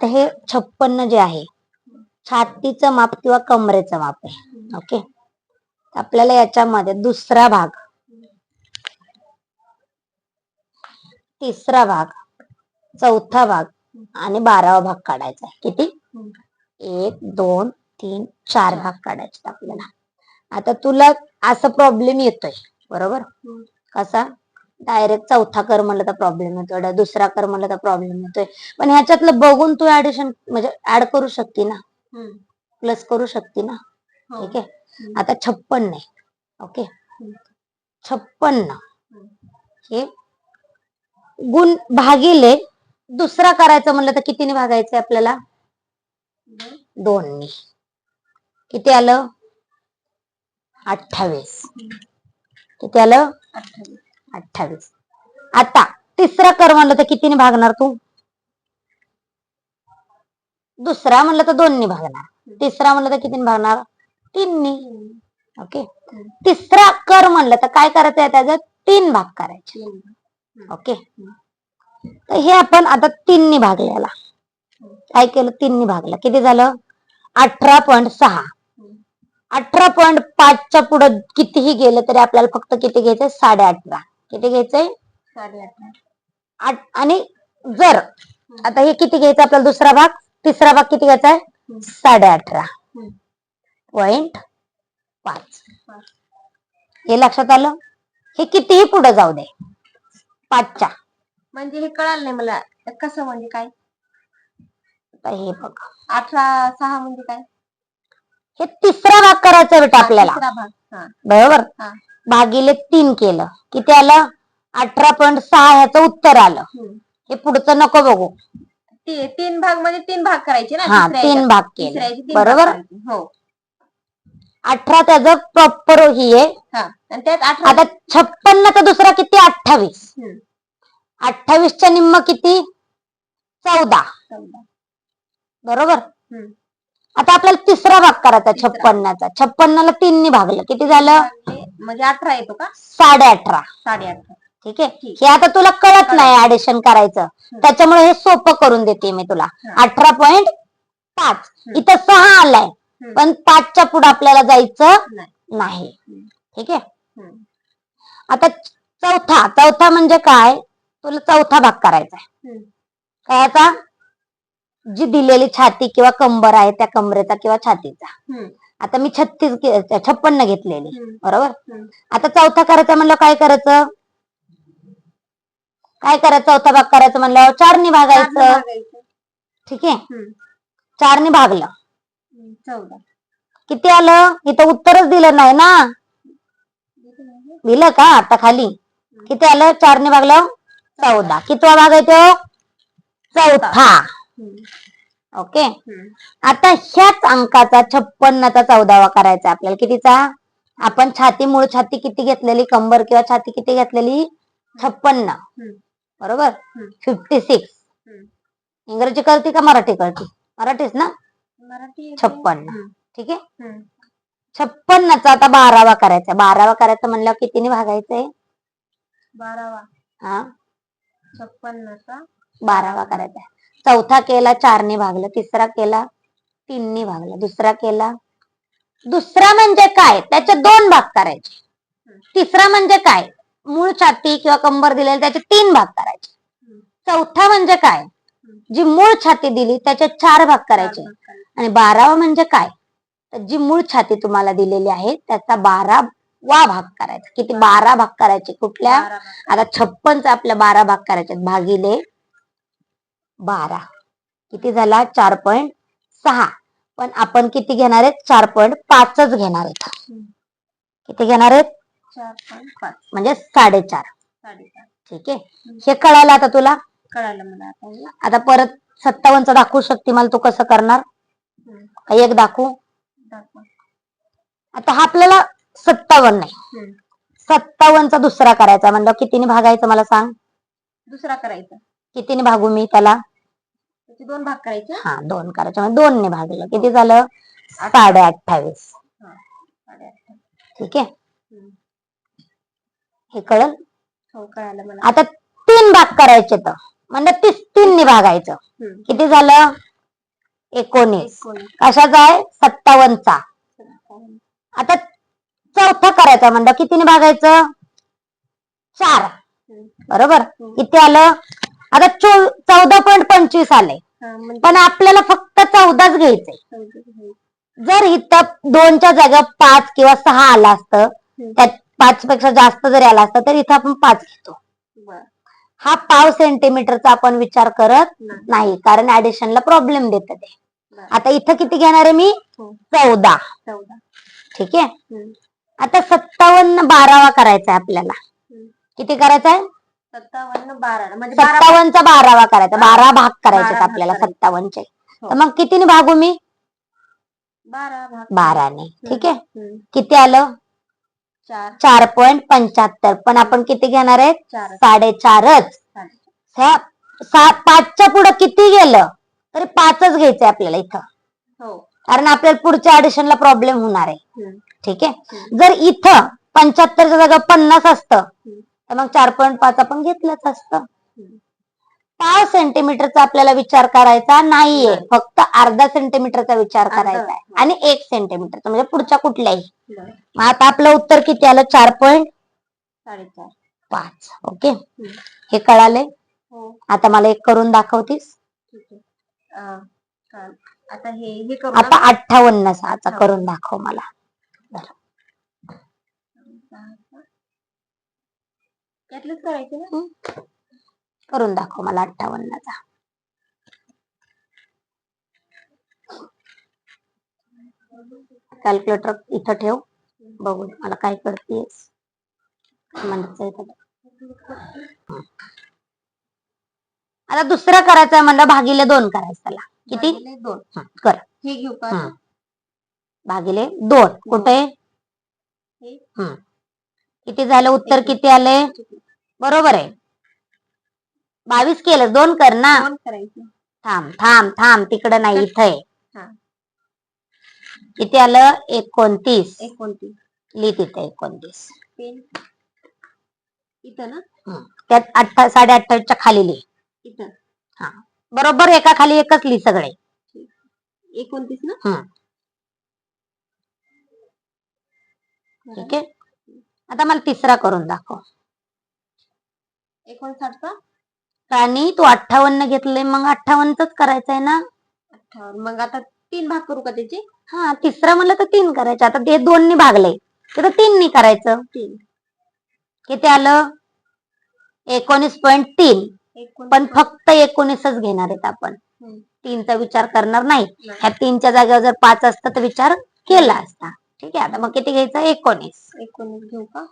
आता हे छप्पन्न जे आहे छातीचं माप किंवा कमरेचं माप आहे. ओके आपल्याला याच्यामध्ये दुसरा भाग तिसरा भाग चौथा भाग आणि बारावा भाग काढायचा आहे. किती? एक दोन तीन चार भाग काढायचे आपल्याला. आता तुला असा प्रॉब्लेम येतोय. बरोबर? कसा? डायरेक्ट चौथा कर म्हणलं तर प्रॉब्लेम येतोय दुसरा कर म्हणलं तर प्रॉब्लेम येतोय. पण ह्याच्यातलं बघून तू ऍडिशन म्हणजे ऍड करू शकते ना. प्लस करू शकते ना? हो. ठीक आहे? आता छप्पन्न आहे ओके. छप्पन्न हे गुण भागिले दुसरा करायचं म्हणलं तर कितीने भागायचं आपल्याला? दोन. दोननी. किती आलं? अठ्ठावीस. किती आलं? अठ्ठावीस. आता तिसरा कर म्हणलं तर कितीने भागणार तू? दुसरा म्हणलं तर दोननी भागणार. तिसरा म्हणलं तर कितीने भागणार? तीननी. ओके तिसरा कर म्हणलं तर काय करायचं आहे तीन भाग करायचे. ओके तर हे आपण आता तीननी भागल्याला काय केलं? तीननी भागलं. किती झालं? अठरा पॉईंट सहा. अठरा पॉईंट पाचच्या पुढं कितीही गेलं तरी आपल्याला फक्त किती घ्यायचं साडे अठरा किती घ्यायचंय? आठ आणि जर आता हे किती घ्यायचं आपल्याला दुसरा भाग? तिसरा भाग किती घ्यायचा आहे? साडे अठरा. पॉइंट पाच. हे लक्षात आलं? हे कितीही पुढे जाऊ दे. पाचच्या. म्हणजे हे कळालं नाही मला. कसं म्हणजे काय? आता हे बघ. अठरा सहा म्हणजे काय? हे तिसरा भाग करायचा बेटा आपल्याला. हा. बरोबर. भागिले तीन केलं किती आलं अठरा पॉईंट सहा ह्याचं उत्तर आलं. हे पुढचं नको बघू. ती- तीन भाग म्हणजे तीन भाग करायचे ना हा तिसऱ्या तीन याच्यात. भाग तिसऱ्या केले याचे तीन भाग बरोबर? करायचे. हो. अठरा त्याचं प्रॉपर ही आहे. हा आणि त्यात अठरा आता छप्पन्न तर दुसरा किती? अठ्ठावीस. हम्म. अठ्ठावीसच्या निम्म किती? चौदा. चौदा. बरोबर? हम्म. आता आपल्याला तिसरा भाग करायचा तिसरा. छप्पन्नाचा. छप्पन्नला तीननी भागलं. किती झालं? भागले, म्हणजे अठरा येतो का? साडे अठरा. साडे अठरा. ठीक आहे. हे आता तुला कळत नाही ऍडिशन करायचं. त्याच्यामुळे हे सोपं करून देते मी तुला. अठरा पॉइंट पाच. इथं सहा आलाय. पण पाचच्या पुढे आपल्याला जायचं नाही. ठीक आहे. आता चौथा. चौथा म्हणजे काय? तुला चौथा भाग करायचा आहे. काय आता? जी दिलेली छाती किंवा कंबर आहे त्या कमरेचा किंवा छातीचा. आता मी छत्तीस छप्पन्न घेतलेली. बरोबर. आता चौथा करायचा म्हणलं काय करायचं? काय करायचं? चौथा भाग करायचं म्हणल्यावर चारनी चार भागायचं भागायचं. ठीक आहे. चारनी भागलं. किती आलं? इथं उत्तरच दिलं नाही ना? दिलं का आता खाली? किती आलं? चारने भागलं? चौदा. कितवा भाग आहे तो? चौथा. ओके. आता ह्याच अंकाचा छप्पन्नाचा चौदावा करायचा आपल्याला. कितीचा? आपण छाती मूळ छाती किती घेतलेली? कंबर किंवा छाती किती घेतलेली? छप्पन्न. बरोबर. Fifty six. इंग्रजी कळती का मराठी कळती? मराठीच ना. छप्पन्न. ठीक आहे. छप्पन्नचा आता बारावा करायचा बारावा करायचा म्हणल्यावर कितीने भागायचंय बारावा. हा? छप्पन्नचा. बारावा करायचा चौथा केला चारने भागलं. तिसरा केला तीनने भागलं. दुसरा केला. दुसरा म्हणजे काय? त्याचे दोन भाग करायचे. तिसरा म्हणजे काय? मूळ छाती किंवा कंबर दिलेली त्याचे तीन भाग करायचे. चौथा म्हणजे काय? जी मूळ छाती दिली त्याचे चार भाग करायचे. आणि बारावा म्हणजे काय? तर जी मूळ छाती तुम्हाला दिलेली आहे त्याचा बारा वा भाग करायचा. किती? बारा भाग करायचे. कुठल्या. आता छप्पनचा आपल्या बारा भाग करायचे. भागिले बारा. किती झाला? चार पॉइंट सहा. पण आपण किती घेणार आहेत? चार पॉइंट पाचच घेणार आहेत. किती घेणार आहेत? चार पॉईंट पाच. म्हणजे साडेचार. साडेचार. ठीक आहे? हे कळालं आता तुला? कळालं मला आता परत सत्तावन्नचा दाखवू शकते मला तू कसं करणार? एक दाखवू. आता हा आपल्याला सत्तावन्न आहे. हम्म. सत्तावन्नचा दुसरा करायचा. म्हणलं कितीने भागायचं मला सांग? दुसरा करायचा. कितीने भागू मी त्याला? त्याचे दोन भाग करायचे? हा दोन करायचे. म्हणजे दोन ने भागलं. किती झालं? साडे अठ्ठावीस. ठीक आहे. हे कळल? हो कळालं मला. आता तीन भाग करायचे तर. म्हणजे तीस तीन ने भागायचं. किती झालं? एकोणीस. कशाचा आहे? सत्तावन्नचा. सत्तावन्न. आता चौथा करायचा म्हणलं. कितीने भागायचं? चार. बरोबर. किती आलं? आता चौ चौदा पॉईंट पंचवीस आले. पण आपल्याला फक्त चौदाच घ्यायचंय. जर इथं दोनच्या जागा पाच किंवा सहा आलं असतं त्यात पाच पेक्षा जास्त जरी आला असतं तर इथं आपण पाच घेतो. हा पाव सेंटीमीटरचा आपण विचार करत नाही. कारण ऍडिशनला प्रॉब्लेम देत ते. आता इथं किती घेणार आहे मी हो. चौदा ठीक आहे. आता सत्तावन्न बारावा करायचा आहे आपल्याला. किती करायचा आहे सत्तावन्न बारा म्हणजे बारा बारावा करायचा बारा. भाग करायचे बारा आहेत भाग आपल्याला करायचे. सत्तावन्नचे. हो. तर मग कितीने भागू मी? बारा भाग. बाराने. ठीक आहे? हम्म. किती आलं? चार. चार पॉईंट पंच्याहत्तर. पण आपण किती घेणार आहेत? चार साडेचारच. ह्या सा- पाचच्या पुढे किती गेलं? तरी पाचच घ्यायचंय आपल्याला इथं. हो. कारण आपल्याला पुढच्या ऍडिशनला प्रॉब्लेम होणार आहे. हम्म. ठीक आहे? हम्म. जर इथं पंच्याहत्तरच्या जागा पन्नास असतं तर मग चार पॉईंट पाच आपण घेतलंच असतं. पाव सेंटीमीटरचा आपल्याला विचार करायचा नाहीये. नाही. फक्त अर्धा सेंटीमीटरचा विचार करायचा आहे. आणि एक सेंटीमीटरचा म्हणजे पुढच्या कुठल्याही. मग आता आपलं उत्तर किती आलं? चार पॉईंट पाच. ओके. हे कळाले हो. आता मला एक करून दाखवतीस? आता अठ्ठावन्न सहाचा करून दाखव मला. यातलंच करायचं ना? करून दाखव मला अठ्ठावन्नचा. कॅल्क्युलेटर इथं ठेव. बघू मला काय करतेस म्हणत आता दुसरं करायचंय म्हणलं भागिले दोन करायचं त्याला. किती? दोन. कर. हे घेऊ का. भागिले दोन. कुठे. किती झालं? उत्तर किती आले? बरोबर आहे. बावीस केलं दोन कर ना. दोन करायचे. थांब थांब थांब. तिकडं नाही इथं हा. किती आलं? एकोणतीस. एकोणतीस. लिह तिथे एकोणतीस. इथं ना? त्यात अठ्ठा साडे अठ्ठावीसच्या खाली लिह. इथं. बरोबर एका खाली एकच लिह सगळे. एकोणतीस ना? हं. ठीक आहे? आता मला तिसरा करून दाखव. एकोणसाठचा? आणि तू अठ्ठावन्न घेतले मग अठ्ठावन्नच करायचंय ना? अठ्ठावन्न. मग आता तीन भाग करू का त्याचे? हा तिसरा म्हणलं तर तीन करायचे. आता ते दोननी भागले. तर तीननी करायचं. तीन. किती आलं? एकोणीस पॉईंट तीन. पण फक्त एकोणीसच घेणार आहेत आपण. तीनचा विचार करणार नाही. ह्या तीनच्या जागेवर जर पाच असतं तर विचार केला असता. ठीक आहे आता मग किती घ्यायचं? एकोणीस. एकोणीस घेऊ का.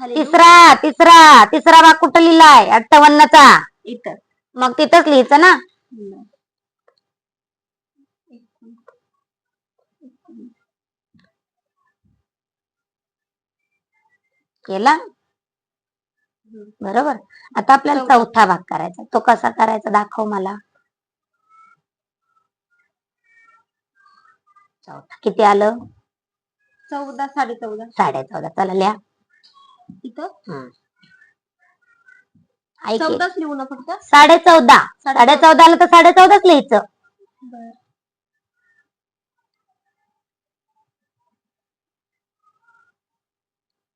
खाली? तिसरा तिसरा तिसरा भाग कुठं लिहिलाय अठ्ठावन्नचा. इथं. मग तिथंच लिहायचं ना? हम्म. केला? बरोबर. आता आपल्याला चौथा. चौथा भाग करायचा. तो कसा करायचा दाखव मला. चौथा. किती आलं? चौदा साडे चौदा. साडे चौदा. चला लिहा. इथं? ऐक चौदाच लिहू ना फक्त? साडे चौदा. साडे चौदा. आलं तर साडे चौदाच लिहायचं. बरं.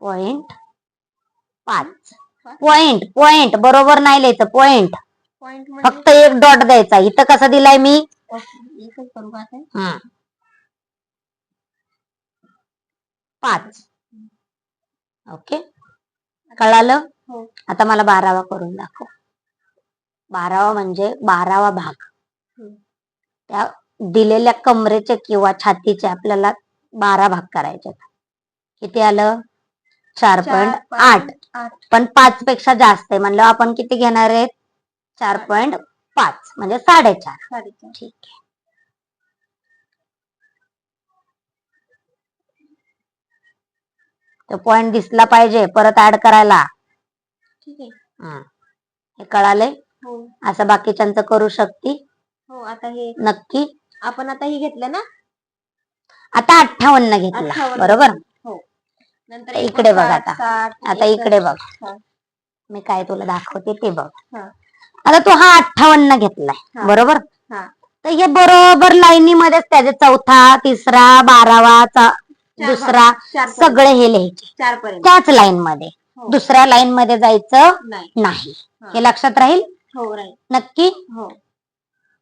पॉइंट पाच. पॉइंट पॉइंट बरोबर नाही लिहायचं. पॉइंट पॉइंट म्हणजे? फक्त एक डॉट द्यायचा. इथं कसं दिलाय मी? ओके, एकच करू का आता? पाच. ओके? कळालं? हो. आता मला बारावा करून दाखव. बारावा म्हणजे बारावा भाग. त्या दिलेल्या कमरेचे किंवा छातीचे आपल्याला बारा भाग करायचे किती आलं? चार पॉईंट आठ. पण पाच पेक्षा जास्त आहे. म्हणलं आपण किती घेणार आहेत? चार पॉईंट पाच. म्हणजे साडेचार. ठीक आहे. तो पॉइंट दिसला पाहिजे परत ऍड करायला ठीक आहे हं. हे कळाले हो असं बाकीच्यांचं करू शकती हो आता हे नक्की आपण आता हे घेतलं ना आता अठ्ठावन्न घेतला 58. बरोबर हो नंतर इकडे बघ आता. आता. इकडे बघ हा. मी काय तुला दाखवते ते बघ हा. आता तू हा अठ्ठावन्न घेतलाय हा. बरोबर हा. तर हे बरोबर लाईनीमध्येच त्याचे चौथा तिसरा बारावा चा- दुसरा सगळे हे लिहायचे. त्याच लाईन मध्ये. हो. दुसऱ्या लाईन मध्ये जायचं नाही. हा. लक्षात राहील? हो नक्की? हो.